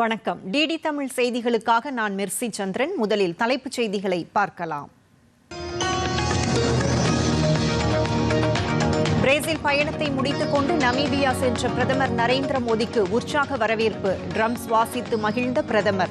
வணக்கம். டிடி தமிழ் செய்திகளுக்காக நான் மெர்சி சந்திரன். முதலில் தலைப்புச் செய்திகளை பார்க்கலாம். பிரேசில் பயணத்தை முடித்துக் கொண்டு நமீபியா சென்ற பிரதமர் நரேந்திர மோடிக்கு உற்சாக வரவேற்பு. ட்ரம்ஸ் வாசித்து மகிழ்ந்த பிரதமர்.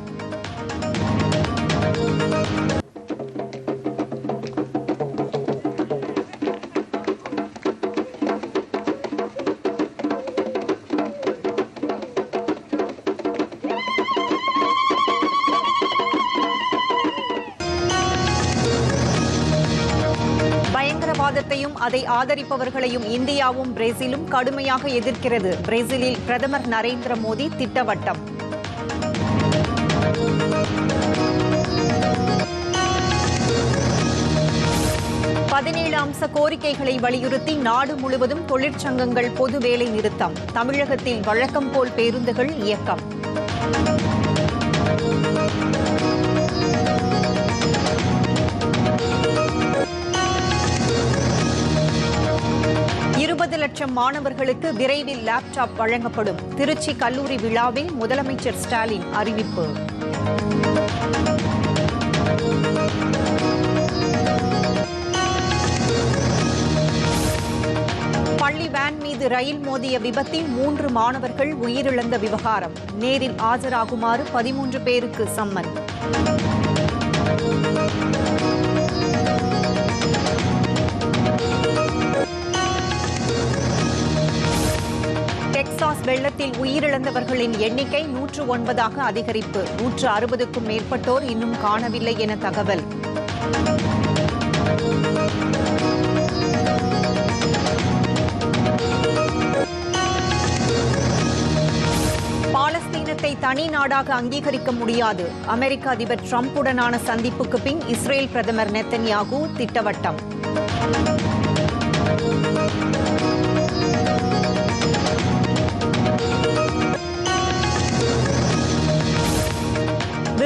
அதை ஆதரிப்பவர்களையும் இந்தியாவும் பிரேசிலும் கடுமையாக எதிர்க்கிறது. பிரேசிலில் பிரதமர் நரேந்திர மோடி திட்டவட்டம். பதினேழு அம்ச கோரிக்கைகளை வலியுறுத்தி நாடு முழுவதும் தொழிற்சங்கங்கள் பொது வேலை நிறுத்தம். தமிழகத்தில் வழக்கம் போல் பேருந்துகள் இயக்கம். இருபது லட்சம் மாணவர்களுக்கு விரைவில் லேப்டாப் வழங்கப்படும். திருச்சி கல்லூரி விழாவில் முதலமைச்சர் ஸ்டாலின் அறிவிப்பு. பள்ளி வேன் மீது ரயில் மோதிய விபத்தில் மூன்று மாணவர்கள் உயிரிழந்த விவகாரம். நேரில் ஆஜராகுமாறு பதிமூன்று பேருக்கு சம்மன். டெக்சாஸ் உயிரிழந்தவர்களின் எண்ணிக்கை நூற்று ஒன்பதாக அதிகரிப்பு. நூற்று அறுபதுக்கும் மேற்பட்டோர் இன்னும் காணவில்லை என தகவல். பாலஸ்தீனத்தை தனி நாடாக அங்கீகரிக்க முடியாது. அமெரிக்க அதிபர் டிரம்புடனான சந்திப்புக்கு பின் இஸ்ரேல் பிரதமர் நெத்தன்யாகு திட்டவட்டம்.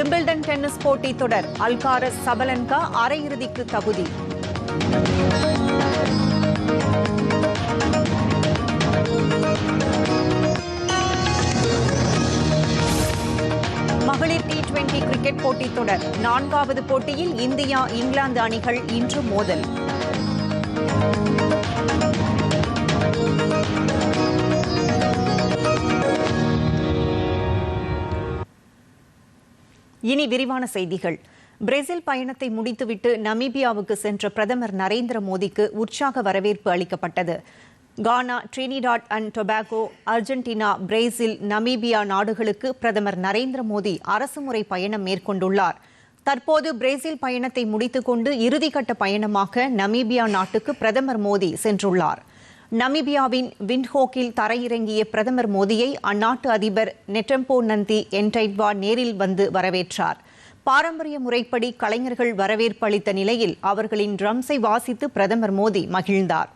விம்பிள்டன் டென்னிஸ் போட்டி தொடர். அல்காரஸ் சபலன்கா அரையிறுதிக்கு தகுதி. மகளிர் டி டுவெண்டி கிரிக்கெட் போட்டி தொடர். நான்காவது போட்டியில் இந்தியா இங்கிலாந்து அணிகள் இன்று மோதல். இனி விரிவான செய்திகள். பிரேசில் பயணத்தை முடித்துவிட்டு நமீபியாவுக்கு சென்ற பிரதமர் நரேந்திர மோடிக்கு உற்சாக வரவேற்பு அளிக்கப்பட்டது. Ghana Trinidad and Tobago Argentina Brazil Namibia நாடுகளுக்கு பிரதமர் நரேந்திர மோடி அரசுமுறை பயணம் மேற்கொண்டுள்ளார். தற்போது பிரேசில் பயணத்தை முடித்துக்கொண்டு இறுதிக்கட்ட பயணமாக நமீபியா நாட்டுக்கு பிரதமர் மோடி சென்றுள்ளார். நமீபியாவின் விண்ட்ஹோக்கில் தரையிறங்கிய பிரதமர் மோடியை அந்நாட்டு அதிபர் நெட்டம்போ நந்தி என்டைட்வா நேரில் வந்து வரவேற்றார். பாரம்பரிய முறைப்படி கலைஞர்கள் வரவேற்பு அளித்த நிலையில் அவர்களின் ட்ரம்ஸை வாசித்து பிரதமர் மோடி மகிழ்ந்தார்.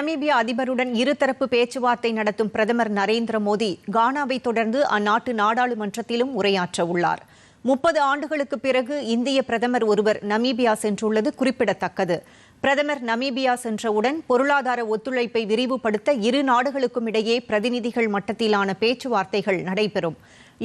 நமீபியா அதிபருடன் இருதரப்பு பேச்சுவார்த்தை நடத்தும் பிரதமர் நரேந்திர மோடி கானாவை தொடர்ந்து அந்நாட்டு நாடாளுமன்றத்திலும் உரையாற்ற உள்ளார். முப்பது ஆண்டுகளுக்கு பிறகு இந்திய பிரதமர் ஒருவர் நமீபியா சென்றுள்ளது குறிப்பிடத்தக்கது. பிரதமர் நமீபியா சென்றவுடன் பொருளாதார ஒத்துழைப்பை விரிவுபடுத்த இரு நாடுகளுக்கும் இடையே பிரதிநிதிகள் மட்டத்திலான பேச்சுவார்த்தைகள் நடைபெறும்.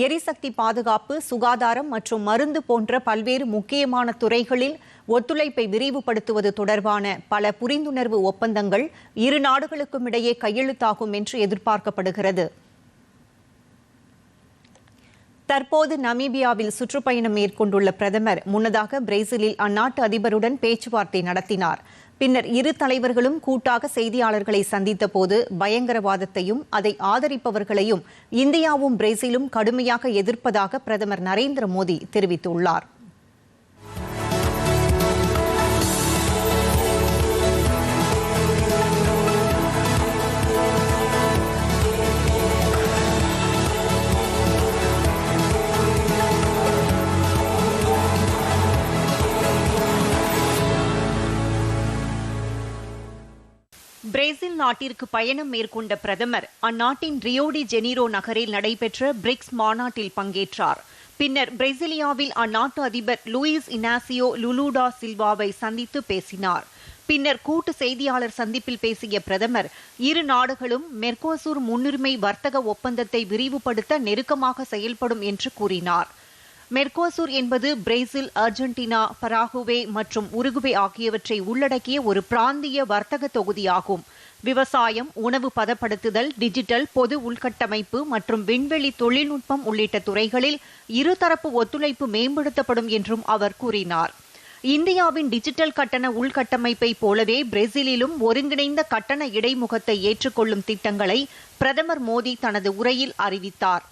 எரிசக்தி பாதுகாப்பு சுகாதாரம் மற்றும் மருந்து போன்ற பல்வேறு முக்கியமான துறைகளில் ஒத்துழைப்பை விரிவுபடுத்துவது தொடர்பான பல புரிந்துணர்வு ஒப்பந்தங்கள் இரு நாடுகளுக்கும் இடையே கையெழுத்தாகும் என்று எதிர்பார்க்கப்படுகிறது. தற்போது நமீபியாவில் சுற்றுப்பயணம் மேற்கொண்டுள்ள பிரதமர் முன்னதாக பிரேசிலில் அந்நாட்டு அதிபருடன் பேச்சுவார்த்தை நடத்தினார். பின்னர் இரு தலைவர்களும் கூட்டாக செய்தியாளர்களை சந்தித்த போது பயங்கரவாதத்தையும் அதை ஆதரிப்பவர்களையும் இந்தியாவும் பிரேசிலும் கடுமையாக எதிர்ப்பதாக பிரதமர் நரேந்திர மோடி தெரிவித்துள்ளார். பிரேசில் நாட்டிற்கு பயணம் மேற்கொண்ட பிரதமர் அந்நாட்டின் ரியோடி ஜெனீரோ நகரில் நடைபெற்ற பிரிக்ஸ் மாநாட்டில் பங்கேற்றார். பின்னர் பிரேசிலியாவில் அந்நாட்டு அதிபர் லூயிஸ் இனாசியோ லுலூடா சில்வாவை சந்தித்து பேசினார். பின்னர் கூட்டு செய்தியாளர் சந்திப்பில் பேசிய பிரதமர் இரு நாடுகளும் மெர்கோசூர் முன்னுரிமை வர்த்தக ஒப்பந்தத்தை விரிவுபடுத்த நெருக்கமாக செயல்படும் என்று கூறினார். மெர்கோசூர் என்பது பிரேசில் அர்ஜென்டினா பராகுவே மற்றும் உருகுவே ஆகியவற்றை உள்ளடக்கிய ஒரு பிராந்திய வர்த்தக தொகுதியாகும். விவசாயம் உணவு பதப்படுத்துதல் டிஜிட்டல் பொது உள்கட்டமைப்பு மற்றும் விண்வெளி தொழில்நுட்பம் உள்ளிட்ட துறைகளில் இருதரப்பு ஒத்துழைப்பு மேம்படுத்தப்படும் என்றும் அவர் கூறினார். இந்தியாவின் டிஜிட்டல் கட்டண உள்கட்டமைப்பை போலவே பிரேசிலிலும் ஒருங்கிணைந்த கட்டண இடைமுகத்தை ஏற்றுக்கொள்ளும் திட்டங்களை பிரதமர் மோடி தனது உரையில் அறிவித்தார்.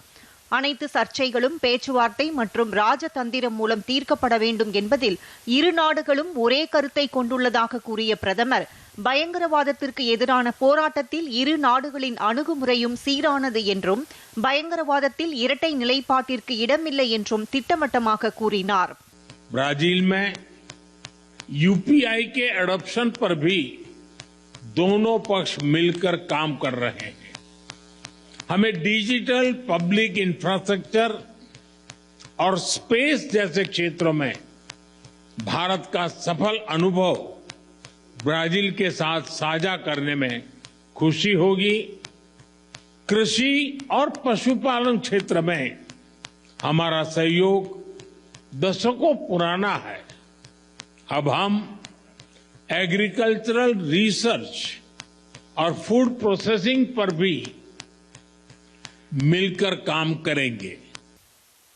அனைத்து சர்ச்சைகளும் பேச்சுவார்த்தை மற்றும் ராஜதந்திரம் மூலம் தீர்க்கப்பட வேண்டும் என்பதில் இரு நாடுகளும் ஒரே கருத்தை கொண்டுள்ளதாக கூறிய பிரதமர் பயங்கரவாதத்திற்கு எதிரான போராட்டத்தில் இரு நாடுகளின் அணுகுமுறையும் சீரானது என்றும் பயங்கரவாதத்தில் இரட்டை நிலைப்பாட்டிற்கு இடமில்லை என்றும் திட்டவட்டமாக கூறினார் ब्राजील में यूपीआई के एडॉप्शन पर भी दोनों पक्ष मिलकर काम कर रहे हैं हमें डिजिटल पब्लिक इंफ्रास्ट्रक्चर और स्पेस जैसे क्षेत्रों में भारत का सफल अनुभव ब्राज़ील के साथ साझा करने में खुशी होगी। कृषि और पशुपालन क्षेत्र में हमारा सहयोग दशकों पुराना है। अब हम एग्रीकल्चरल रिसर्च और फ़ूड प्रोसेसिंग पर भी மில்கர் காம் கரேங்கே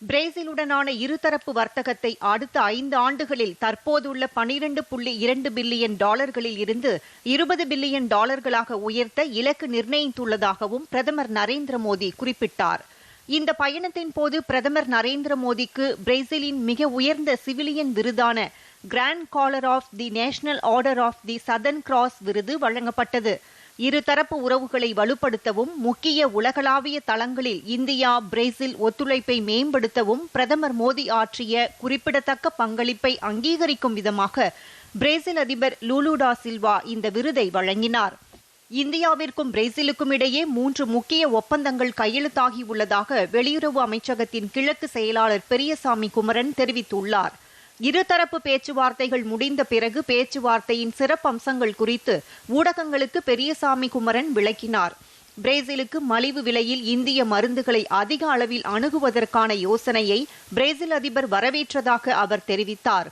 பிரேசிலுடனான இருதரப்பு வர்த்தகத்தை அடுத்த ஐந்து ஆண்டுகளில் தற்போதுள்ள பனிரெண்டு புள்ளி இரண்டு பில்லியன் டாலர்களில் இருந்து இருபது பில்லியன் டாலர்களாக உயர்த்த இலக்கு நிர்ணயித்துள்ளதாகவும் பிரதமர் நரேந்திர மோடி குறிப்பிட்டார். இந்த பயணத்தின் போது பிரதமர் நரேந்திர மோடிக்கு பிரேசிலின் மிக உயர்ந்த சிவிலியன் விருதான Grand Collar of the National Order of the Southern Cross விருது வழங்கப்பட்டது. இருதரப்பு உறவுகளை வலுப்படுத்தவும் முக்கிய உலகளாவிய தளங்களில் இந்தியா பிரேசில் ஒத்துழைப்பை மேம்படுத்தவும் பிரதமர் மோடி ஆற்றிய குறிப்பிடத்தக்க பங்களிப்பை அங்கீகரிக்கும் விதமாக பிரேசில் அதிபர் லூலுடா சில்வா இந்த விருதை வழங்கினார். இந்தியாவிற்கும் பிரேசிலுக்கும் இடையே மூன்று முக்கிய ஒப்பந்தங்கள் கையெழுத்தாகியுள்ளதாக வெளியுறவு அமைச்சகத்தின் கிழக்கு செயலாளர் பெரியசாமி குமரன் தெரிவித்துள்ளார். இருதரப்பு பேச்சுவார்த்தைகள் முடிந்த பிறகு பேச்சுவார்த்தையின் சிறப்பம்சங்கள் குறித்து ஊடகங்களுக்கு பெரியசாமி குமரன் விளக்கினார். பிரேசிலுக்கு மலிவு விலையில் இந்திய மருந்துகளை அதிக அளவில் அணுகுவதற்கான யோசனையை பிரேசில் அதிபர் வரவேற்றதாக அவர் தெரிவித்தார்.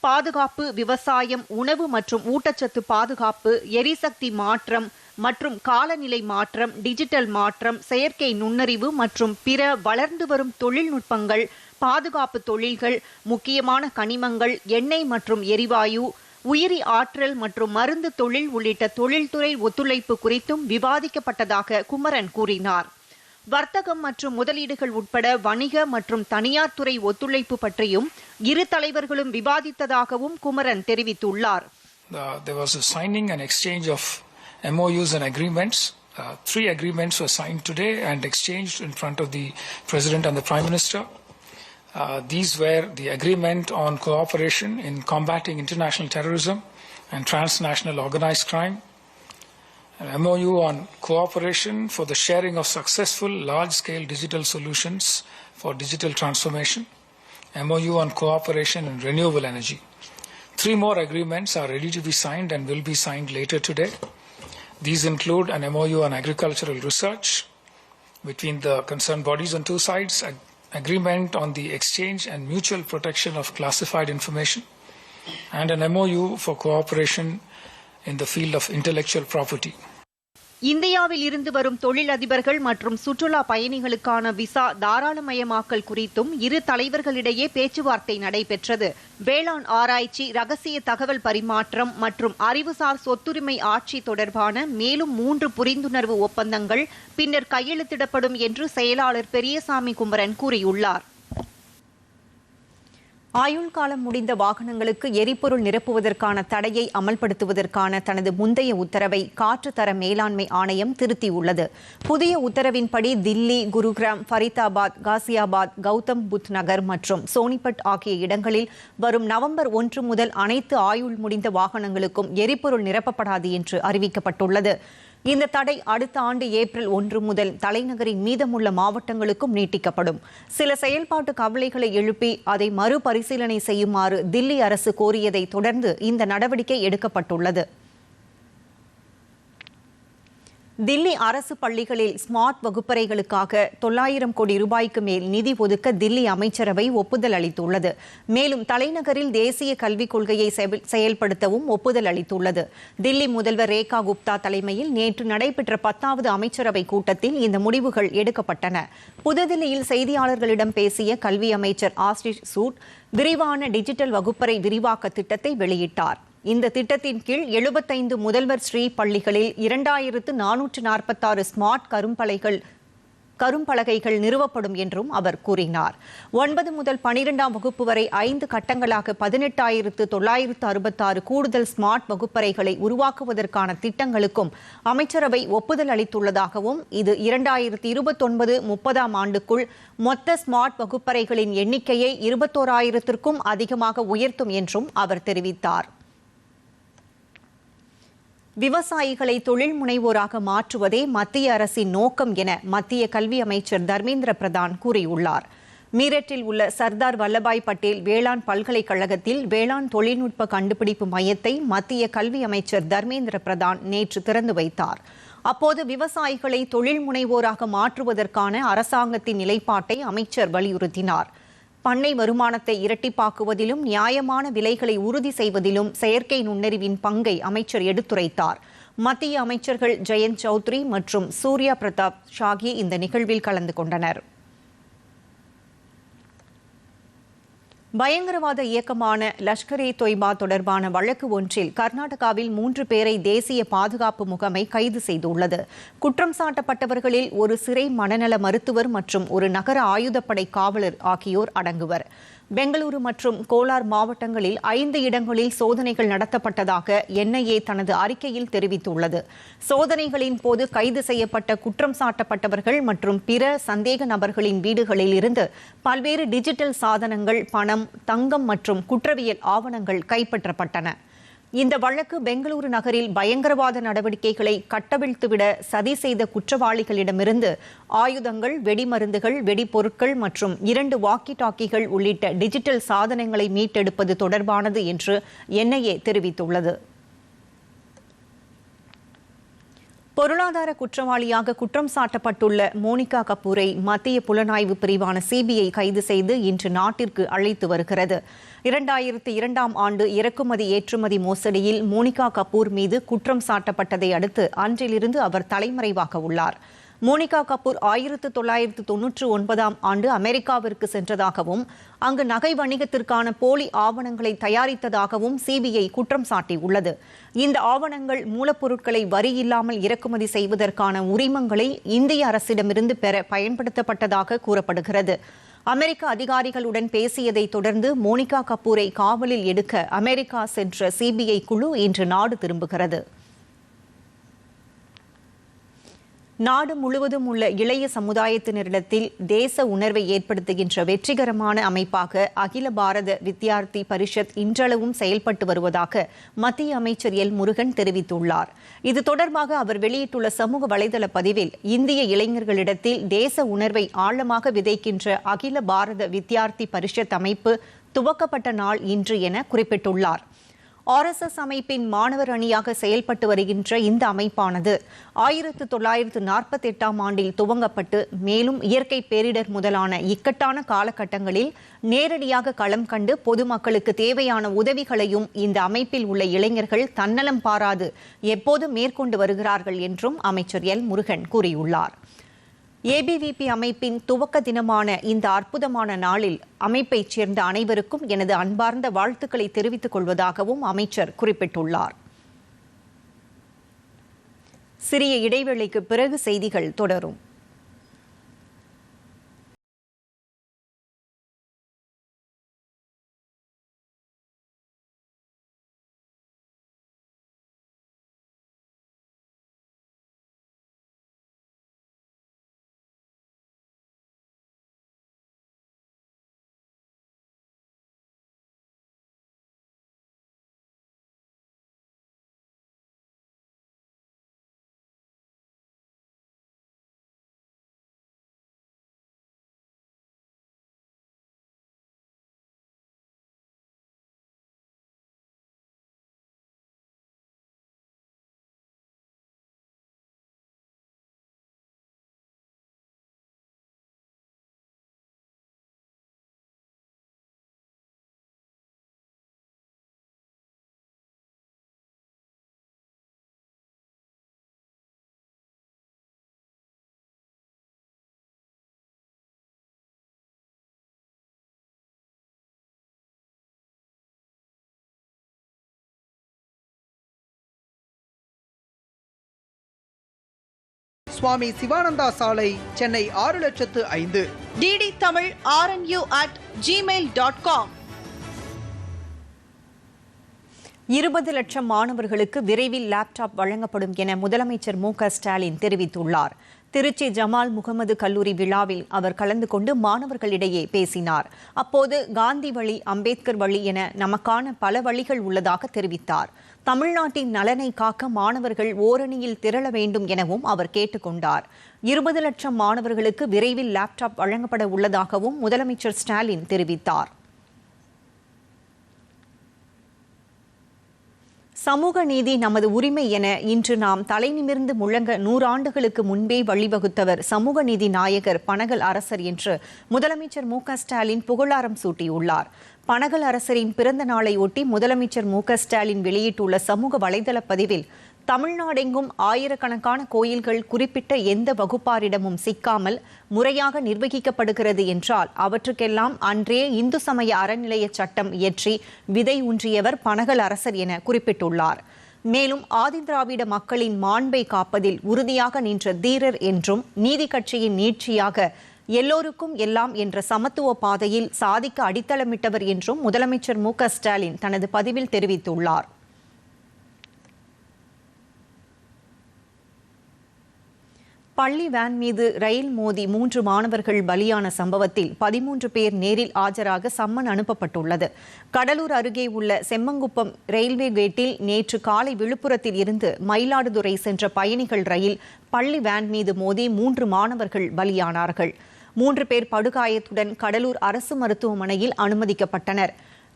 பாதுகாப்பு விவசாயம் உணவு மற்றும் ஊட்டச்சத்து பாதுகாப்பு எரிசக்தி மாற்றம் மற்றும் காலநிலை மாற்றம் டிஜிட்டல் மாற்றம் செயற்கை நுண்ணறிவு மற்றும் பிற வளர்ந்து வரும் தொழில்நுட்பங்கள் பாதுகாப்பு தொழில்கள் முக்கியமான கனிமங்கள் எண்ணெய் மற்றும் எரிவாயு உயிரி ஆற்றல் மற்றும் மருந்து தொழில் உள்ளிட்ட தொழில்துறை ஒத்துழைப்பு குறித்தும் விவாதிக்கப்பட்டதாக குமரன் கூறினார் வர்த்தகம் மற்றும் முதலீடுகள் உட்பட வணிக மற்றும் தனியார் துறை ஒத்துழைப்பு பற்றியும் இரு தலைவர்களும் விவாதித்ததாகவும் குமரன் தெரிவித்துள்ளார் Uh, there was a signing and exchange of MOUs and agreements. Uh, three agreements were signed today and exchanged in front of the President and the Prime Minister. Uh, these were the agreement on cooperation in combating international terrorism and transnational organized crime, an MOU on cooperation for the sharing of successful large scale digital solutions for digital transformation, MOU on cooperation in renewable energy. Three more agreements are ready to be signed and will be signed later today. These include an MOU on agricultural research between the concerned bodies on two sides, agreement on the exchange and mutual protection of classified information, and an MOU for cooperation in the field of intellectual property. இந்தியாவில் இருந்து வரும் தொழிலதிபர்கள் மற்றும் சுற்றுலா பயணிகளுக்கான visa தாராளமயமாக்கல் குறித்தும் இரு தலைவர்களிடையே பேச்சுவார்த்தை நடைபெற்றது. வேளாண் ஆராய்ச்சி ரகசிய தகவல் பரிமாற்றம் மற்றும் அறிவுசார் சொத்துரிமை ஆட்சி தொடர்பான மேலும் மூன்று புரிந்துணர்வு ஒப்பந்தங்கள் பின்னர் கையெழுத்திடப்படும் என்று செயலாளர் பெரியசாமி குமரன் கூறியுள்ளார். ஆயுள் காலம் முடிந்த வாகனங்களுக்கு எரிபொருள் நிரப்புவதற்கான தடையை அமல்படுத்துவதற்கான தனது முந்தைய உத்தரவை காற்று தர மேலாண்மை ஆணையம் திருத்தியுள்ளது. புதிய உத்தரவின்படி தில்லி குருகிராம் ஃபரிதாபாத் காசியாபாத் கௌதம் புத் நகர் மற்றும் சோனிபட் ஆகிய இடங்களில் வரும் நவம்பர் ஒன்று முதல் அனைத்து ஆயுள் முடிந்த வாகனங்களுக்கும் எரிபொருள் நிரப்பப்படாது என்று அறிவிக்கப்பட்டுள்ளது. இந்த தடை அடுத்த ஆண்டு ஏப்ரல் ஒன்று முதல் தலைநகரின் மீதமுள்ள மாவட்டங்களுக்கும் நீட்டிக்கப்படும். சில செயல்பாட்டு கவலைகளை எழுப்பி அதை மறுபரிசீலனை செய்யுமாறு தில்லி அரசு கோரியதை தொடர்ந்து இந்த நடவடிக்கை எடுக்கப்பட்டுள்ளது. தில்லி அரசு பள்ளிகளில் ஸ்மார்ட் வகுப்பறைகளுக்காக தொள்ளாயிரம் கோடி ரூபாய்க்கு மேல் நிதி ஒதுக்க தில்லி அமைச்சரவை ஒப்புதல் அளித்துள்ளது. மேலும் தலைநகரில் தேசிய கல்விக் கொள்கையை செயல்படுத்தவும் ஒப்புதல் அளித்துள்ளது. தில்லி முதல்வர் ரேகா குப்தா தலைமையில் நேற்று நடைபெற்ற பத்தாவது அமைச்சரவை கூட்டத்தில் இந்த முடிவுகள் எடுக்கப்பட்டன. புதுதில்லியில் செய்தியாளர்களிடம் பேசிய கல்வி அமைச்சர் ஆசிஷ் சூட் விரிவான டிஜிட்டல் வகுப்பறை விரிவாக்க திட்டத்தை வெளியிட்டார். இந்த திட்டத்தின் கீழ் எழுபத்தைந்து முதல்வர் ஸ்ரீ பள்ளிகளில் இரண்டாயிரத்து நானூற்று நாற்பத்தாறு ஸ்மார்ட் கரும்பலைகள் கரும்பலகைகள் நிறுவப்படும் என்றும் அவர் கூறினார். ஒன்பது முதல் பனிரெண்டாம் வகுப்பு வரை ஐந்து கட்டங்களாக பதினெட்டாயிரத்து தொள்ளாயிரத்து அறுபத்தாறு கூடுதல் ஸ்மார்ட் வகுப்பறைகளை உருவாக்குவதற்கான திட்டங்களுக்கும் அமைச்சரவை ஒப்புதல் அளித்துள்ளதாகவும் இது இரண்டாயிரத்து இருபத்தொன்பது முப்பதாம் ஆண்டுக்குள் மொத்த ஸ்மார்ட் வகுப்பறைகளின் எண்ணிக்கையை இருபத்தோராயிரத்திற்கும் அதிகமாக உயர்த்தும் என்றும் அவர் தெரிவித்தார். விவசாயிகளை தொழில் முனைவோராக மாற்றுவதே மத்திய அரசின் நோக்கம் என மத்திய கல்வி அமைச்சர் தர்மேந்திர பிரதான் கூறியுள்ளார். மீரட்டில் உள்ள சர்தார் வல்லபாய் பட்டேல் வேளாண் பல்கலைக்கழகத்தில் வேளாண் தொழில்நுட்ப கண்டுபிடிப்பு மையத்தை மத்திய கல்வி அமைச்சர் தர்மேந்திர பிரதான் நேற்று திறந்து வைத்தார். அப்போது விவசாயிகளை தொழில் முனைவோராக மாற்றுவதற்கான அரசாங்கத்தின் நிலைப்பாட்டை அமைச்சர் வலியுறுத்தினார். பண்ணை வருமானத்தை இரட்டிப்பாக்குவதிலும் நியாயமான விலைகளை உறுதி செய்வதிலும் செயற்கை நுண்ணறிவின் பங்கை அமைச்சர் எடுத்துரைத்தார். மத்திய அமைச்சர்கள் ஜெயந்த் சௌத்ரி மற்றும் சூர்யா பிரதாப் ஷாகி இந்த நிகழ்வில் கலந்து கொண்டனர். பயங்கரவாத இயக்கமான லஷ்கர் ஏ தொய்பா தொடர்பான வழக்கு ஒன்றில் கர்நாடகாவில் மூன்று பேரை தேசிய பாதுகாப்பு முகமை கைது செய்துள்ளது. குற்றம் சாட்டப்பட்டவர்களில் ஒரு சிறை மனநல மருத்துவர் மற்றும் ஒரு நகர ஆயுதப்படை காவலர் ஆகியோர் அடங்குவர். பெங்களூரு மற்றும் கோலார் மாவட்டங்களில் ஐந்து இடங்களில் சோதனைகள் நடத்தப்பட்டதாக என்ஐஏ தனது அறிக்கையில் தெரிவித்துள்ளது. சோதனைகளின் போது கைது செய்யப்பட்ட குற்றம் சாட்டப்பட்டவர்கள் மற்றும் பிற சந்தேக நபர்களின் வீடுகளில் இருந்து பல்வேறு டிஜிட்டல் சாதனங்கள் பணம் தங்கம் மற்றும் குற்றவியல் ஆவணங்கள் கைப்பற்றப்பட்டன. இந்த வழக்கு பெங்களூரு நகரில் பயங்கரவாத நடவடிக்கைகளை கட்டவிழ்த்துவிட சதி செய்த குற்றவாளிகளிடமிருந்து ஆயுதங்கள் வெடிமருந்துகள் வெடிபொருட்கள் மற்றும் இரண்டு வாக்கி டாக்கிகள் உள்ளிட்ட டிஜிட்டல் சாதனங்களை மீட்டெடுப்பது தொடர்பானது என்று என்ஐஏ தெரிவித்துள்ளது. பொருளாதார குற்றவாளியாக குற்றம் சாட்டப்பட்டுள்ள மோனிகா கபூரை மத்திய புலனாய்வு பிரிவான சிபிஐ கைது செய்து இன்று நாட்டிற்கு அழைத்து வருகிறது. இரண்டாயிரத்தி இரண்டாம் ஆண்டு இறக்குமதி ஏற்றுமதி மோசடியில் மோனிகா கபூர் மீது குற்றம் சாட்டப்பட்டதை அடுத்து அன்றிலிருந்து அவர் தலைமறைவாக உள்ளார். மோனிகா கபூர் ஆயிரத்து தொள்ளாயிரத்து தொன்னூற்று ஒன்பதாம் ஆண்டு அமெரிக்காவிற்கு சென்றதாகவும் அங்கு நகை வணிகத்திற்கான போலி ஆவணங்களை தயாரித்ததாகவும் சிபிஐ குற்றம் சாட்டியுள்ளது. இந்த ஆவணங்கள் மூலப்பொருட்களை வரி இல்லாமல் இறக்குமதி செய்வதற்கான உரிமங்களை இந்திய அரசிடமிருந்து பெற பயன்படுத்தப்பட்டதாக கூறப்படுகிறது. அமெரிக்க அதிகாரிகளுடன் பேசியதை தொடர்ந்து மோனிகா கபூரை காவலில் எடுக்க அமெரிக்கா சென்ற சிபிஐ குழு இன்று நாடு திரும்புகிறது. நாடு முழுவதும் உள்ள இளைய சமுதாயத்தினரிடத்தில் தேச உணர்வை ஏற்படுத்துகின்ற வெற்றிகரமான அமைப்பாக அகில பாரத வித்யார்த்தி பரிஷத் இன்றளவும் செயல்பட்டு வருவதாக மத்திய அமைச்சர் எல். முருகன் தெரிவித்துள்ளார். இது தொடர்பாக அவர் வெளியிட்டுள்ள சமூக வலைதள பதிவில் இந்திய இளைஞர்களிடத்தில் தேச உணர்வை ஆழமாக விதைக்கின்ற அகில பாரத வித்யார்த்தி பரிஷத் அமைப்பு துவக்கப்பட்ட நாள் இன்று என குறிப்பிட்டுள்ளார். ஆர்எஸ்எஸ் அமைப்பின் மாணவர் அணியாக செயல்பட்டு வருகின்ற இந்த அமைப்பானது ஆயிரத்து தொள்ளாயிரத்து நாற்பத்தி எட்டாம் ஆண்டில் துவங்கப்பட்டு மேலும் இயற்கை பேரிடர் முதலான இக்கட்டான காலகட்டங்களில் நேரடியாக களம் கண்டு பொதுமக்களுக்கு தேவையான உதவிகளையும் இந்த அமைப்பில் உள்ள இளைஞர்கள் தன்னலம் பாராது எப்போதும் மேற்கொண்டு வருகிறார்கள் என்றும் அமைச்சர் எல் முருகன் கூறியுள்ளார். ஏபிவிபி அமைப்பின் துவக்க தினமான இந்த அற்புதமான நாளில் அமைப்பைச் சேர்ந்த அனைவருக்கும் எனது அன்பார்ந்த வாழ்த்துக்களை தெரிவித்துக் கொள்வதாகவும் அமைச்சர் குறிப்பிட்டுள்ளார். சிறிய இடைவேளைக்கு பிறகு செய்திகள் தொடரும். சுவாமி சிவானந்தா சாலை சென்னை ஆறு லட்சத்து ஐந்து. DD Tamil R N U at Gmail dot com இருபது லட்சம் மாணவர்களுக்கு விரைவில் லேப்டாப் வழங்கப்படும் என முதலமைச்சர் மு க ஸ்டாலின் தெரிவித்துள்ளார். திருச்சி ஜமால் முகமது கல்லூரி விழாவில் அவர் கலந்து கொண்டு மாணவர்களிடையே பேசினார். அப்போது காந்தி வழி அம்பேத்கர் வழி என நமக்கான பல வழிகள் உள்ளதாக தெரிவித்தார். தமிழ்நாட்டின் நலனை காக்க மாணவர்கள் ஓரணியில் திரள வேண்டும் எனவும் அவர் கேட்டுக்கொண்டார். இருபது லட்சம் மாணவர்களுக்கு விரைவில் லேப்டாப் வழங்கப்பட உள்ளதாகவும் முதலமைச்சர் ஸ்டாலின் தெரிவித்தார். சமூக நீதி நமது உரிமை என இன்று நாம் தலைநிமிர்ந்து முழங்க நூறாண்டுகளுக்கு முன்பே வழிவகுத்தவர் சமூக நீதி நாயகர் பனகல் அரசர் என்று முதலமைச்சர் மு ஸ்டாலின் புகழாரம் சூட்டியுள்ளார். பனகல் அரசரின் பிறந்த நாளை ஒட்டி முதலமைச்சர் மு ஸ்டாலின் வெளியிட்டுள்ள சமூக வலைதள பதிவில் தமிழ்நாடெங்கும் ஆயிரக்கணக்கான கோயில்கள் குறிப்பிட்ட எந்த வகுப்பாரிடமும் சிக்காமல் முறையாக நிர்வகிக்கப்படுகிறது என்றால் அவற்றுக்கெல்லாம் அன்றே இந்து சமய அறநிலைய சட்டம் இயற்றி விதை ஊன்றியவர் பனகல் அரசர் என குறிப்பிட்டுள்ளார். மேலும் ஆதிதிராவிட மக்களின் மாண்பை காப்பதில் உறுதியாக நின்ற தீரர் என்றும் நீதி கட்சியின் நீட்சியாக எல்லோருக்கும் எல்லாம் என்ற சமத்துவ பாதையில் சாதிக்க அடித்தளமிட்டவர் என்றும் முதலமைச்சர் மு ஸ்டாலின் தனது பதிவில் தெரிவித்துள்ளார். பள்ளி வேன் மீது ரயில் மோதி மூன்று மாணவர்கள் பலியான சம்பவத்தில் பதிமூன்று பேர் நேரில் ஆஜராக சம்மன் அனுப்பப்பட்டுள்ளது. கடலூர் அருகே உள்ள செம்மங்குப்பம் ரயில்வே கேட்டில் நேற்று காலை விழுப்புரத்தில் இருந்து மயிலாடுதுறை சென்ற பயணிகள் ரயில் பள்ளி வேன் மீது மோதி மூன்று மாணவர்கள் பலியானார்கள். மூன்று பேர் படுகாயத்துடன் கடலூர் அரசு மருத்துவமனையில் அனுமதிக்கப்பட்டனர்.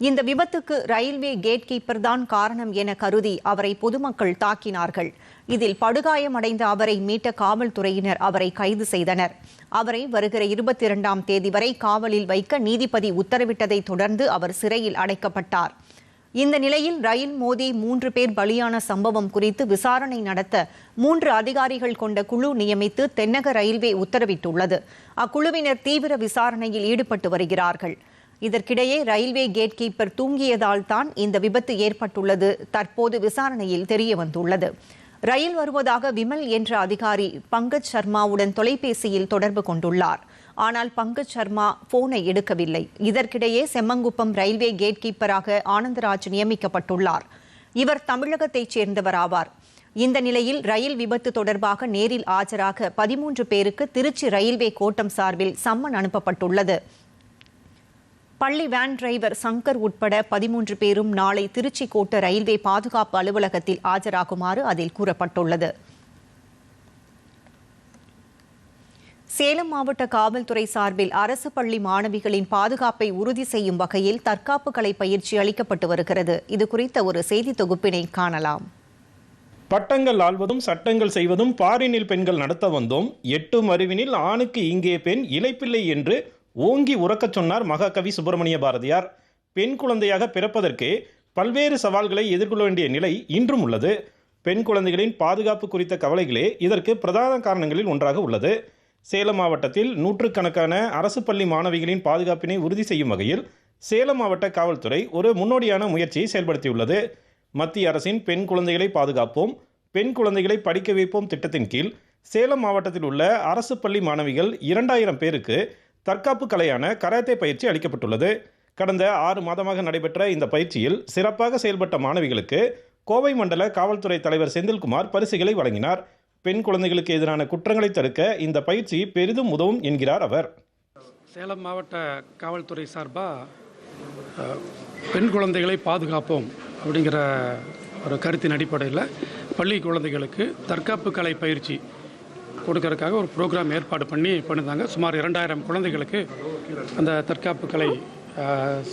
இந்த விபத்துக்கு ரயில்வே கேட் கீப்பர் தான் காரணம் என கருதி அவரை பொதுமக்கள் தாக்கினார்கள். இதில் படுகாயமடைந்த அவரை மீட்ட காவல்துறையினர் அவரை கைது செய்தனர். அவரை வருகிற இருபத்தி இரண்டாம் தேதி வரை காவலில் வைக்க நீதிபதி உத்தரவிட்டதை தொடர்ந்து அவர் சிறையில் அடைக்கப்பட்டார். இந்த நிலையில் ரயில் மோதி மூன்று பேர் பலியான சம்பவம் குறித்து விசாரணை நடத்த மூன்று அதிகாரிகள் கொண்ட குழு நியமித்து தென்னக ரயில்வே உத்தரவிட்டுள்ளது. அக்குழுவினர் தீவிர விசாரணையில் ஈடுபட்டு வருகிறார்கள். இதற்கிடையே ரயில்வே கேட் கீப்பர் தூங்கியதால் தான் இந்த விபத்து ஏற்பட்டுள்ளது. தற்போது விசாரணையில் தெரிய வந்துள்ளது ரயில் வருவதாக விமல் என்ற அதிகாரி பங்கஜ் சர்மாவுடன் தொலைபேசியில் தொடர்பு கொண்டுள்ளார். ஆனால் பங்கஜ் சர்மா போனை எடுக்கவில்லை. இதற்கிடையே செம்மங்குப்பம் ரயில்வே கேட் கீப்பராக ஆனந்தராஜ் நியமிக்கப்பட்டுள்ளார். இவர் தமிழகத்தைச் சேர்ந்தவராவார் இந்த நிலையில் ரயில் விபத்து தொடர்பாக நேரில் ஆஜராக பதிமூன்று பேருக்கு திருச்சி ரயில்வே கோட்டம் சார்பில் சம்மன் அனுப்பப்பட்டுள்ளது. பள்ளி வேன் டிரைவர் சங்கர் உட்பட பதிமூன்று பேரும் நாளை திருச்சி கோட்ட ரயில்வே பாதுகாப்பு அலுவலகத்தில் ஆஜராகுமாறு அதில் கூறப்பட்டுள்ளது. சேலம் மாவட்ட காவல்துறை சார்பில் அரசு பள்ளி மாணவிகளின் பாதுகாப்பை உறுதி செய்யும் வகையில் தற்காப்பு கலை பயிற்சி அளிக்கப்பட்டு வருகிறது. இது குறித்த ஒரு செய்தி தொகுப்பினை காணலாம். பட்டங்கள் ஆள்வதும் சட்டங்கள் செய்வதும் பாரினில் பெண்கள் நடத்த வந்தோம். எட்டும் அறிவினில் ஆணுக்கு இங்கே பெண் இலைப்பிள்ளை என்று ஓங்கி உறக்கச் சொன்னார் மகாகவி சுப்பிரமணிய பாரதியார். பெண் குழந்தையாக பிறப்பதற்கே பல்வேறு சவால்களை எதிர்கொள்ள வேண்டிய நிலை இன்றும் உள்ளது. பெண் குழந்தைகளின் பாதுகாப்பு குறித்த கவலைகளே இதற்கு பிரதான காரணங்களில் ஒன்றாக உள்ளது. சேலம் மாவட்டத்தில் நூற்றுக்கணக்கான அரசு பள்ளி மாணவிகளின் பாதுகாப்பினை உறுதி செய்யும் வகையில் சேலம் மாவட்ட காவல்துறை ஒரு முன்னோடியான முயற்சியை செயல்படுத்தியுள்ளது. மத்திய அரசின் பெண் குழந்தைகளை பாதுகாப்போம் பெண் குழந்தைகளை படிக்க வைப்போம் திட்டத்தின் கீழ் சேலம் மாவட்டத்தில் உள்ள அரசு பள்ளி மாணவிகள் இரண்டாயிரம் பேருக்கு தற்காப்பு கலையான கராத்தே பயிற்சி அளிக்கப்பட்டுள்ளது. கடந்த ஆறு மாதமாக நடைபெற்ற இந்த பயிற்சியில் சிறப்பாக செயல்பட்ட மாணவிகளுக்கு கோவை மண்டல காவல்துறை தலைவர் செந்தில்குமார் பரிசுகளை வழங்கினார். பெண் குழந்தைகளுக்கு எதிரான குற்றங்களை தடுக்க இந்த பயிற்சி பெரிதும் உதவும் என்கிறார் அவர். சேலம் மாவட்ட காவல்துறை சார்பாக பெண் குழந்தைகளை பாதுகாப்போம் அப்படிங்கிற ஒரு கருத்தின் அடிப்படையில் பள்ளி குழந்தைகளுக்கு தற்காப்பு கலை பயிற்சி கொடுக்கறதுக்காக ஒரு ப்ரோக்ராம் ஏற்பாடு பண்ணி பண்ணியிருந்தாங்க. சுமார் இரண்டாயிரம் குழந்தைகளுக்கு அந்த தற்காப்பு கலை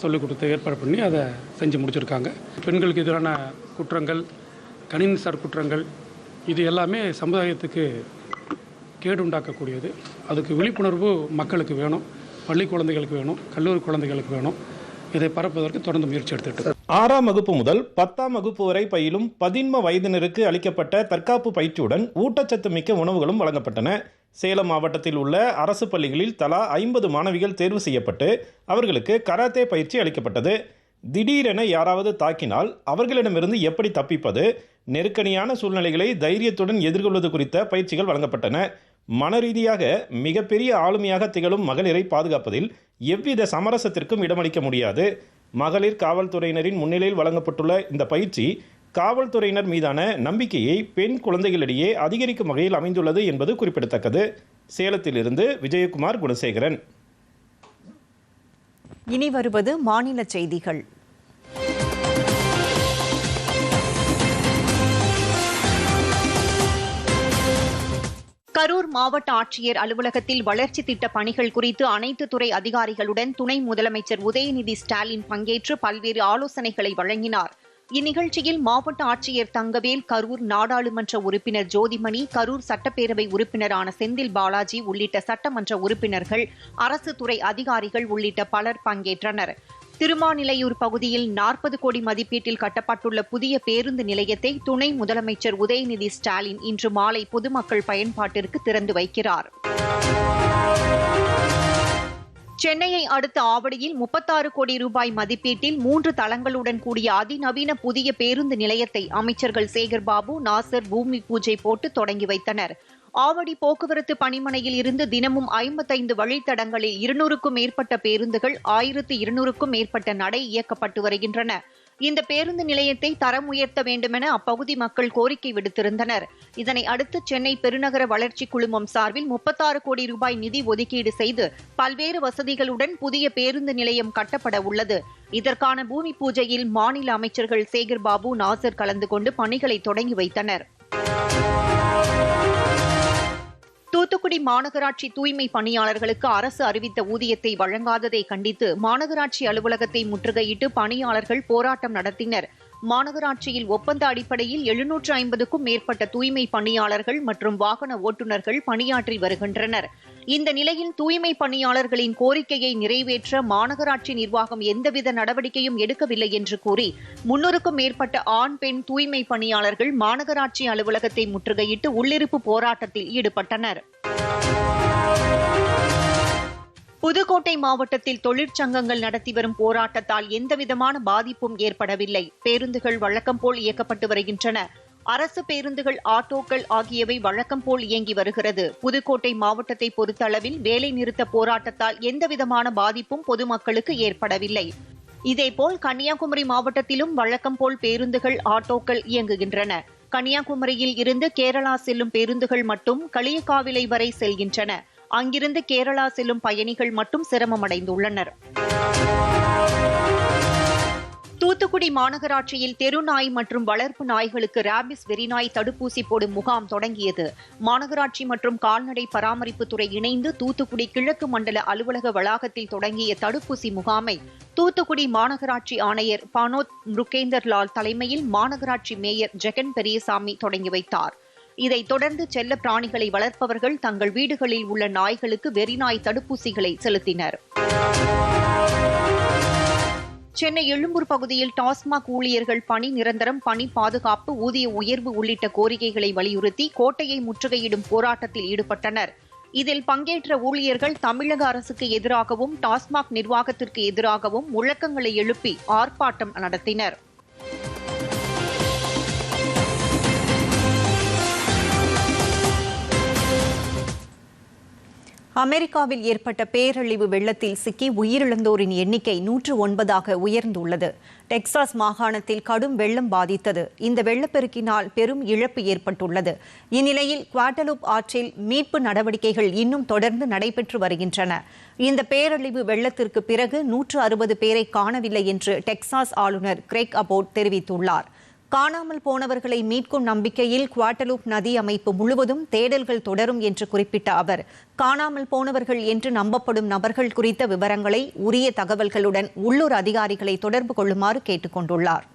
சொல்லிக் கொடுத்து ஏற்பாடு பண்ணி அதை செஞ்சு முடிச்சிருக்காங்க. பெண்களுக்கு எதிரான குற்றங்கள் கணினிசார் குற்றங்கள் இது எல்லாமே சமுதாயத்துக்கு கேடு உண்டாக்கக்கூடியது. அதுக்கு விழிப்புணர்வு மக்களுக்கு வேணும். பள்ளி குழந்தைகளுக்கு வேணும். கல்லூரி குழந்தைகளுக்கு வேணும். இதை பரப்புவதற்கு தொடர்ந்து முயற்சி எடுத்துட்டு ஆறாம் வகுப்பு முதல் பத்தாம் வகுப்பு வரை பயிலும் பதின்ம வயதினருக்கு அளிக்கப்பட்ட தற்காப்பு பயிற்சியுடன் ஊட்டச்சத்து மிக்க உணவுகளும் வழங்கப்பட்டன. சேலம் மாவட்டத்தில் உள்ள அரசு பள்ளிகளில் தலா ஐம்பது மாணவிகள் தேர்வு செய்யப்பட்டு அவர்களுக்கு கராத்தே பயிற்சி அளிக்கப்பட்டது. திடீரென யாராவது தாக்கினால் அவர்களிடமிருந்து எப்படி தப்பிப்பது? நெருக்கடியான சூழ்நிலைகளை தைரியத்துடன் எதிர்கொள்வது குறித்த பயிற்சிகள் வழங்கப்பட்டன. மனரீதியாக மிகப்பெரிய ஆளுமையாக திகழும் மகளிரை பாதுகாப்பதில் எவ்வித சமரசத்திற்கும் இடமளிக்க முடியாது. மகளிர் காவல்துறையினரின் முன்னிலையில் வழங்கப்பட்டுள்ள இந்த பயிற்சி காவல்துறையினர் மீதான நம்பிக்கையை பெண் குழந்தைகளிடையே அதிகரிக்கும் வகையில் அமைந்துள்ளது என்பது குறிப்பிடத்தக்கது. சேலத்திலிருந்து விஜயகுமார் குணசேகரன். இனி வருவது மாநில செய்திகள். மாவட்ட ஆட்சியர் அலுவலகத்தில் வளர்ச்சி திட்ட பணிகள் குறித்து அனைத்து துறை அதிகாரிகளுடன் துணை முதலமைச்சர் உதயநிதி ஸ்டாலின் பங்கேற்று பல்வேறு ஆலோசனைகளை வழங்கினார். இந்நிகழ்ச்சியில் மாவட்ட ஆட்சியர் தங்கவேல் கரூர் நாடாளுமன்ற உறுப்பினர் ஜோதிமணி கரூர் சட்டப்பேரவை உறுப்பினரான செந்தில் பாலாஜி உள்ளிட்ட சட்டமன்ற உறுப்பினர்கள் அரசு துறை அதிகாரிகள் உள்ளிட்ட பலர் பங்கேற்றனர். திருமாநிலையூர் பகுதியில் நாற்பது கோடி மதிப்பீட்டில் கட்டப்பட்டுள்ள புதிய பேருந்து நிலையத்தை துணை முதலமைச்சர் உதயநிதி ஸ்டாலின் இன்று மாலை பொதுமக்கள் பயன்பாட்டிற்கு திறந்து வைக்கிறார். சென்னையை அடுத்த ஆவடியில் முப்பத்தாறு கோடி ரூபாய் மதிப்பீட்டில் மூன்று தளங்களுடன் கூடிய அதிநவீன புதிய பேருந்து நிலையத்தை அமைச்சர்கள் சேகர்பாபு நாசர் பூமி பூஜை போட்டு தொடங்கி வைத்தனர். ஆவடி போக்குவரத்து பணிமனையில் இருந்து தினமும் ஐம்பத்தைந்து வழித்தடங்களில் இருநூறுக்கும் மேற்பட்ட பேருந்துகள் ஆயிரத்து இருநூறுக்கும் மேற்பட்ட நடை இயக்கப்பட்டு வருகின்றன. இந்த பேருந்து நிலையத்தை தரம் உயர்த்த வேண்டுமென அப்பகுதி மக்கள் கோரிக்கை விடுத்திருந்தனர். இதனை அடுத்து சென்னை பெருநகர வளர்ச்சி குழுமம் சார்பில் முப்பத்தாறு கோடி ரூபாய் நிதி ஒதுக்கீடு செய்து பல்வேறு வசதிகளுடன் புதிய பேருந்து நிலையம் கட்டப்பட உள்ளது. இதற்கான பூமி பூஜையில் மாநில அமைச்சர்கள் சேகர் பாபு நாசர் கலந்து கொண்டு பணிகளை தொடங்கி வைத்தனர். தூத்துக்குடி மாநகராட்சி தூய்மை பணியாளர்களுக்கு அரசு அறிவித்த ஊதியத்தை வழங்காததை கண்டித்து மாநகராட்சி அலுவலகத்தை முற்றுகையிட்டு பணியாளர்கள் போராட்டம் நடத்தினர். மாநகராட்சியில் ஒப்பந்த அடிப்படையில் எழுநூற்று ஐம்பதுக்கும் மேற்பட்ட தூய்மை பணியாளர்கள் மற்றும் வாகன ஓட்டுநர்கள் பணியாற்றி வருகின்றனர். இந்த நிலையில் தூய்மை பணியாளர்களின் கோரிக்கையை நிறைவேற்ற மாநகராட்சி நிர்வாகம் எந்தவித நடவடிக்கையும் எடுக்கவில்லை என்று கூறி முன்னூறுக்கும் மேற்பட்ட ஆண் பெண் தூய்மை பணியாளர்கள் மாநகராட்சி அலுவலகத்தை முற்றுகையிட்டு உள்ளிருப்பு போராட்டத்தில் ஈடுபட்டனர். புதுக்கோட்டை மாவட்டத்தில் தொழிற்சங்கங்கள் நடத்தி வரும் போராட்டத்தால் எந்தவிதமான பாதிப்பும் ஏற்படவில்லை. பேருந்துகள் வழக்கம் போல் இயக்கப்பட்டு வருகின்றன. அரசு பேருந்துகள் ஆட்டோக்கள் ஆகியவை வழக்கம் போல் இயங்கி வருகிறது. புதுக்கோட்டை மாவட்டத்தை பொறுத்தளவில் வேலை நிறுத்த போராட்டத்தால் எந்தவிதமான பாதிப்பும் பொதுமக்களுக்கு ஏற்படவில்லை. இதேபோல் கன்னியாகுமரி மாவட்டத்திலும் வழக்கம் போல் பேருந்துகள் ஆட்டோக்கள் இயங்குகின்றன. கன்னியாகுமரியில் இருந்து கேரளா செல்லும் பேருந்துகள் மட்டும் களியக்காவிலை வரை செல்கின்றன. அங்கிருந்து கேரளா செல்லும் பயணிகள் மட்டும் சிரமமடைந்துள்ளனர். தூத்துக்குடி மாநகராட்சியில் தெருநாய் மற்றும் வளர்ப்பு நாய்களுக்கு ராபிஸ் வெறிநாய் தடுப்பூசி போடும் முகாம் தொடங்கியது. மாநகராட்சி மற்றும் கால்நடை பராமரிப்புத்துறை இணைந்து தூத்துக்குடி கிழக்கு மண்டல அலுவலக வளாகத்தில் தொடங்கிய தடுப்பூசி முகாமை தூத்துக்குடி மாநகராட்சி ஆணையர் பானோத் முருகேந்தர் லால் தலைமையில் மாநகராட்சி மேயர் ஜெகன் பெரியசாமி தொடங்கி வைத்தார். இதைத் தொடர்ந்து செல்ல பிராணிகளை வளர்ப்பவர்கள் தங்கள் வீடுகளில் உள்ள நாய்களுக்கு வெறிநாய் தடுப்பூசிகளை செலுத்தினர். சென்னை எழும்பூர் பகுதியில் டாஸ்மாக் ஊழியர்கள் பணி நிரந்தரம் பணி பாதுகாப்பு ஊதிய உயர்வு உள்ளிட்ட கோரிக்கைகளை வலியுறுத்தி கோட்டையை முற்றுகையிடும் போராட்டத்தில் ஈடுபட்டனர். இதில் பங்கேற்ற ஊழியர்கள் தமிழக அரசுக்கு எதிராகவும் டாஸ்மாக் நிர்வாகத்திற்கு எதிராகவும் முழக்கங்களை எழுப்பி ஆர்ப்பாட்டம் நடத்தினர். அமெரிக்காவில் ஏற்பட்ட பேரழிவு வெள்ளத்தில் சிக்கி உயிரிழந்தோரின் எண்ணிக்கை நூற்று ஒன்பதாக உயர்ந்துள்ளது. டெக்சாஸ் மாகாணத்தில் கடும் வெள்ளம் பாதித்தது. இந்த வெள்ளப்பெருக்கினால் பெரும் இழப்பு ஏற்பட்டுள்ளது. இந்நிலையில் குவாட்டலூப் ஆற்றில் மீட்பு நடவடிக்கைகள் இன்னும் தொடர்ந்து நடைபெற்று வருகின்றன. இந்த பேரழிவு வெள்ளத்திற்கு பிறகு நூற்று அறுபது பேரை காணவில்லை என்று டெக்சாஸ் ஆளுநர் கிரேக் அபோட் தெரிவித்துள்ளார். காணாமல் போனவர்களை மீட்கும் நம்பிக்கையில் குவாட்டலூப் நதி அமைப்பு முழுவதும் தேடல்கள் தொடரும் என்று குறிப்பிட்ட அவர் காணாமல் போனவர்கள் என்று நம்பப்படும் நபர்கள் குறித்த விவரங்களை உரிய தகவல்களுடன் உள்ளூர் அதிகாரிகளை தொடர்பு கொள்ளுமாறு கேட்டுக்கொண்டுள்ளார்.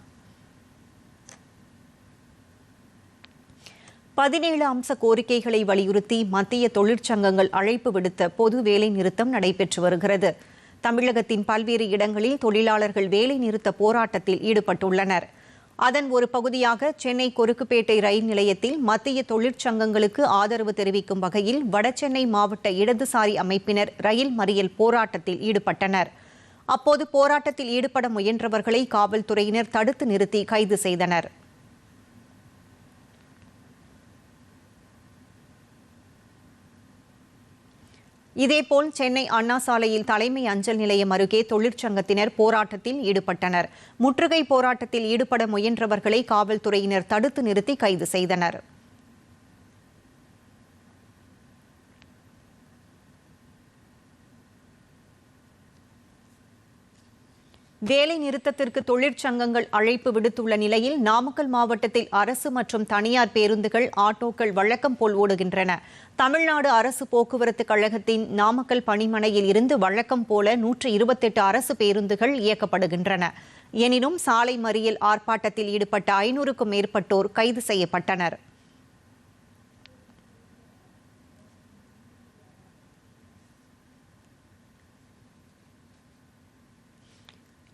பதினேழு அம்ச கோரிக்கைகளை வலியுறுத்தி மத்திய தொழிற்சங்கங்கள் அழைப்பு விடுத்த பொது வேலை நிறுத்தம் நடைபெற்று வருகிறது. தமிழகத்தின் பல்வேறு இடங்களில் தொழிலாளர்கள் வேலை நிறுத்த போராட்டத்தில் ஈடுபட்டுள்ளனர். அதன் ஒரு பகுதியாக சென்னை கொருக்குப்பேட்டை ரயில் நிலையத்தில் மத்திய தொழிற்சங்கங்களுக்கு ஆதரவு தெரிவிக்கும் வகையில் வடசென்னை மாவட்ட இடதுசாரி அமைப்பினர் ரயில் மறியல் போராட்டத்தில் ஈடுபட்டனர். அப்போது போராட்டத்தில் ஈடுபட முயன்றவர்களை காவல்துறையினர் தடுத்து நிறுத்தி கைது செய்தனர். இதேபோல் சென்னை அண்ணா சாலையில் தலைமை அஞ்சல் நிலையம் அருகே தொழிற்சங்கத்தினர் போராட்டத்தில் ஈடுபட்டனர். முற்றுகை போராட்டத்தில் ஈடுபட முயன்றவர்களை காவல்துறையினர் தடுத்து நிறுத்தி கைது செய்தனர். வேலை நிறுத்தத்திற்கு தொழிற்சங்கங்கள் அழைப்பு விடுத்துள்ள நிலையில் நாமக்கல் மாவட்டத்தில் அரசு மற்றும் தனியார் பேருந்துகள் ஆட்டோக்கள் வழக்கம் போல் ஓடுகின்றன. தமிழ்நாடு அரசு போக்குவரத்து கழகத்தின் நாமக்கல் பணிமனையில் இருந்து வழக்கம் போல நூற்று இருபத்தெட்டு அரசு பேருந்துகள் இயக்கப்படுகின்றன. எனினும் சாலை மறியல் ஆர்ப்பாட்டத்தில் ஈடுபட்ட ஐநூறுக்கும் மேற்பட்டோர் கைது செய்யப்பட்டனர்.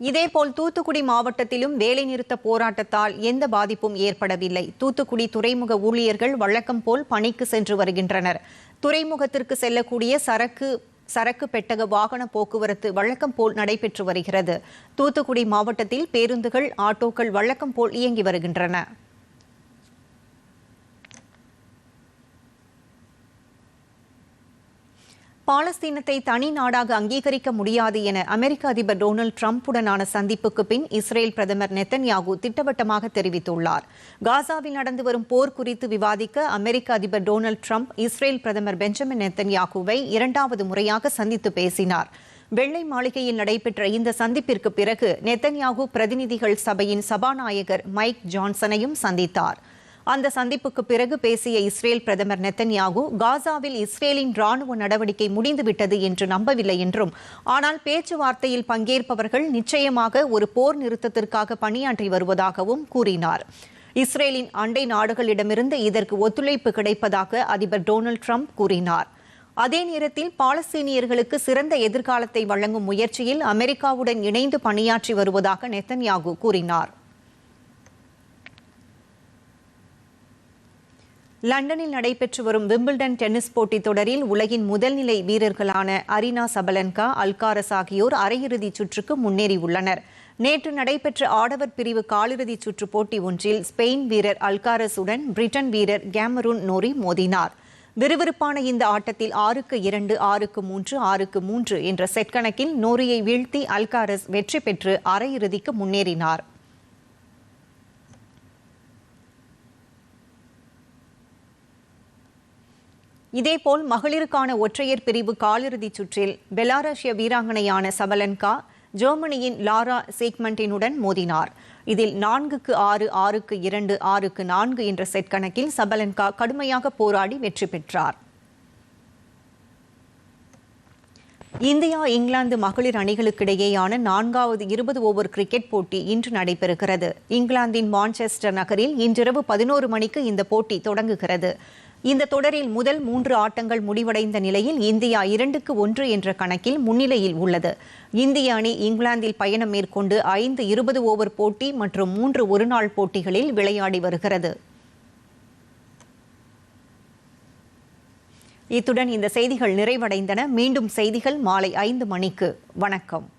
இதேபோல் தூத்துக்குடி மாவட்டத்திலும் வேலைநிறுத்த போராட்டத்தால் எந்த பாதிப்பும் ஏற்படவில்லை. தூத்துக்குடி துறைமுக ஊழியர்கள் வழக்கம் போல் பணிக்கு சென்று வருகின்றனர். துறைமுகத்திற்கு செல்லக்கூடிய சரக்கு சரக்கு பெட்டக வாகன போக்குவரத்து வழக்கம் போல் நடைபெற்று வருகிறது. தூத்துக்குடி மாவட்டத்தில் பேருந்துகள் ஆட்டோக்கள் வழக்கம் போல் இயங்கி வருகின்றன. பாலஸ்தீனத்தை தனி நாடாக அங்கீகரிக்க முடியாது என அமெரிக்க அதிபர் டொனால்டு டிரம்புடனான சந்திப்புக்கு பின் இஸ்ரேல் பிரதமர் நெத்தன்யாகு திட்டவட்டமாக தெரிவித்துள்ளார். காசாவில் நடந்து வரும் போர் குறித்து விவாதிக்க அமெரிக்க அதிபர் டொனால்டு டிரம்ப் இஸ்ரேல் பிரதமர் பெஞ்சமின் நெத்தன்யாகுவை இரண்டாவது முறையாக சந்தித்து பேசினார். வெள்ளை மாளிகையில் நடைபெற்ற இந்த சந்திப்பிற்கு பிறகு நெத்தன்யாகு பிரதிநிதிகள் சபையின் சபாநாயகர் மைக் ஜான்சனையும் சந்தித்தார். அந்த சந்திப்புக்கு பிறகு பேசிய இஸ்ரேல் பிரதமர் நெத்தன்யாகு காசாவில் இஸ்ரேலின் ராணுவ நடவடிக்கை முடிந்துவிட்டது என்று நம்பவில்லை என்றும் ஆனால் பேச்சுவார்த்தையில் பங்கேற்பவர்கள் நிச்சயமாக ஒரு போர் நிறுத்தத்திற்காக பணியாற்றி வருவதாகவும் கூறினார். இஸ்ரேலின் அண்டை நாடுகளிடமிருந்து இதற்கு ஒத்துழைப்பு கிடைப்பதாக அதிபர் டொனால்டு ட்ரம்ப் கூறினார். அதே நேரத்தில் பாலஸ்தீனியர்களுக்கு சிறந்த எதிர்காலத்தை வழங்கும் முயற்சியில் அமெரிக்காவுடன் இணைந்து பணியாற்றி வருவதாக நெத்தன்யாகு கூறினார். லண்டனில் நடைபெற்று வரும் விம்பிள்டன் டென்னிஸ் போட்டித் தொடரில் உலகின் முதல்நிலை வீரர்களான அரினா சபலன்கா அல்காரஸ் ஆகியோர் அரையிறுதிச் சுற்றுக்கு முன்னேறியுள்ளனர். நேற்று நடைபெற்ற ஆடவர் பிரிவு காலிறுதிச் சுற்று போட்டி ஒன்றில் ஸ்பெயின் வீரர் அல்காரஸுடன் பிரிட்டன் வீரர் கேமரூன் நோரி மோதினார். விறுவிறுப்பான இந்த ஆட்டத்தில் ஆறுக்கு இரண்டு ஆறுக்கு மூன்று ஆறுக்கு மூன்று என்ற செட் கணக்கில் நோரியை வீழ்த்தி அல்காரஸ் வெற்றி பெற்று அரையிறுதிக்கு முன்னேறினார். இதேபோல் மகளிருக்கான ஒற்றையர் பிரிவு காலிறுதிச் சுற்றில் பெலாரஷ்ய வீராங்கனையான சபலன்கா ஜெர்மனியின் லாரா சேக்மண்டினுடன் மோதினார். இதில் நான்குக்கு ஆறு ஆறுக்கு இரண்டு ஆறுக்கு நான்கு என்ற செட் கணக்கில் சபலன்கா கடுமையாக போராடி வெற்றி பெற்றார். இந்தியா இங்கிலாந்து மகளிர் அணிகளுக்கிடையேயான நான்காவது இருபது ஓவர் கிரிக்கெட் போட்டி இன்று நடைபெறுகிறது. இங்கிலாந்தின் மான்செஸ்டர் நகரில் இன்றிரவு பதினோரு மணிக்கு இந்த போட்டி தொடங்குகிறது. இந்த தொடரில் முதல் மூன்று ஆட்டங்கள் முடிவடைந்த நிலையில் இந்தியா இரண்டுக்கு ஒன்று என்ற கணக்கில் முன்னிலையில் உள்ளது. இந்திய அணி இங்கிலாந்தில் பயணம் மேற்கொண்டு ஐந்து இருபது ஓவர் போட்டி மற்றும் மூன்று ஒருநாள் போட்டிகளில் விளையாடி வருகிறது. இத்துடன் இந்த செய்திகள் நிறைவடைந்தன. மீண்டும் செய்திகள் மாலை ஐந்து மணிக்கு. வணக்கம்.